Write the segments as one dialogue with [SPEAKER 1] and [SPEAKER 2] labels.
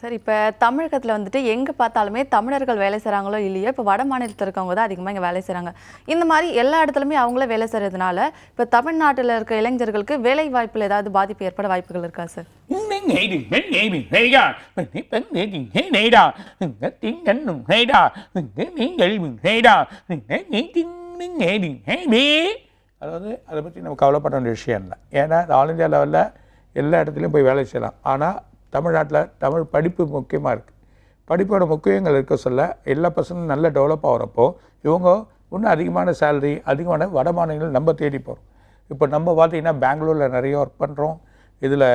[SPEAKER 1] Sir. இப்போ தமிழகத்தில் வந்துட்டு எங்கே பார்த்தாலுமே தமிழர்கள் வேலை செய்கிறாங்களோ இல்லையோ இப்போ வட மாநிலத்தில் இருக்கவங்க தான் அதிகமாக இங்கே வேலை செய்கிறாங்க இந்த மாதிரி எல்லா இடத்துலையுமே அவங்களே வேலை செய்கிறதுனால இப்போ தமிழ்நாட்டில் இருக்க இளைஞர்களுக்கு வேலை வாய்ப்பில் ஏதாவது பாதிப்பு ஏற்பட வாய்ப்புகள் இருக்கா சார்?
[SPEAKER 2] அதாவது அதை பற்றி நம்ம கவலைப்பட வேண்டிய விஷயம் இல்லை. ஏன்னா ஆல் இந்தியா லெவலில் எல்லா இடத்துலையும் போய் வேலை செய்யலாம். ஆனால் தமிழ்நாட்டில் தமிழ் படிப்பு முக்கியமாக இருக்குது. படிப்போட முக்கியங்கள் இருக்க சொல்ல எல்லா பசங்களும் நல்ல டெவலப் ஆகிறப்போ இவங்க இன்னும் அதிகமான சேலரி அதிகமான வட மாநிலங்கள் நம்ம தேடி போகிறோம் இப்போ நம்ம பார்த்திங்கன்னா பெங்களூரில் நிறைய ஒர்க் பண்ணுறோம் இதில்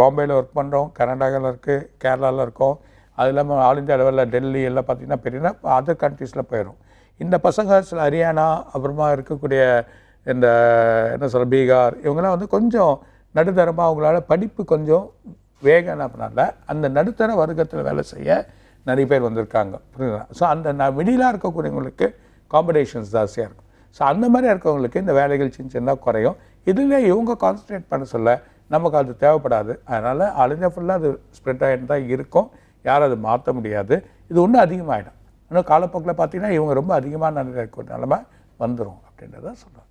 [SPEAKER 2] பாம்பேயில் ஒர்க் பண்ணுறோம் கர்நாடகாவில் இருக்குது கேரளாவில் இருக்கோம். அது இல்லாமல் ஆல் இந்தியா லெவலில் டெல்லி எல்லாம் பார்த்தீங்கன்னா பெரியனா அதர் கண்ட்ரீஸில் போயிடும். இந்த பசங்க சில ஹரியானா அப்புறமா இருக்கக்கூடிய இந்த என்ன சொல்கிற பீகார் இவங்கெல்லாம் வந்து கொஞ்சம் நடுத்தரமாக அவங்களால படிப்பு கொஞ்சம் வேகனப்பனால அந்த நடுத்தர வர்க்கத்தில் வேலை செய்ய நிறைய பேர் வந்திருக்காங்க. புரியுதுங்களா ஸோ அந்த நான் மிடிலாக இருக்கக்கூடியவங்களுக்கு காம்படிஷன்ஸ் ஜாஸ்தியாக இருக்கும். ஸோ அந்த மாதிரி இருக்கவங்களுக்கு இந்த வேலைகள் சின்ன சின்னதாக குறையும். இதில் இவங்க கான்சன்ட்ரேட் பண்ண சொல்ல நமக்கு அது தேவைப்படாது. அதனால் அழிஞ்ச ஃபுல்லாக அது ஸ்ப்ரெட் ஆகிட்டு தான் இருக்கும். யாரும் அது மாற்ற முடியாது. இது ஒன்றும் அதிகமாகிடும் இன்னும் காலப்போக்கில் பார்த்தீங்கன்னா இவங்க ரொம்ப அதிகமான நிலைமை வந்துடும் அப்படின்றத சொல்கிறாங்க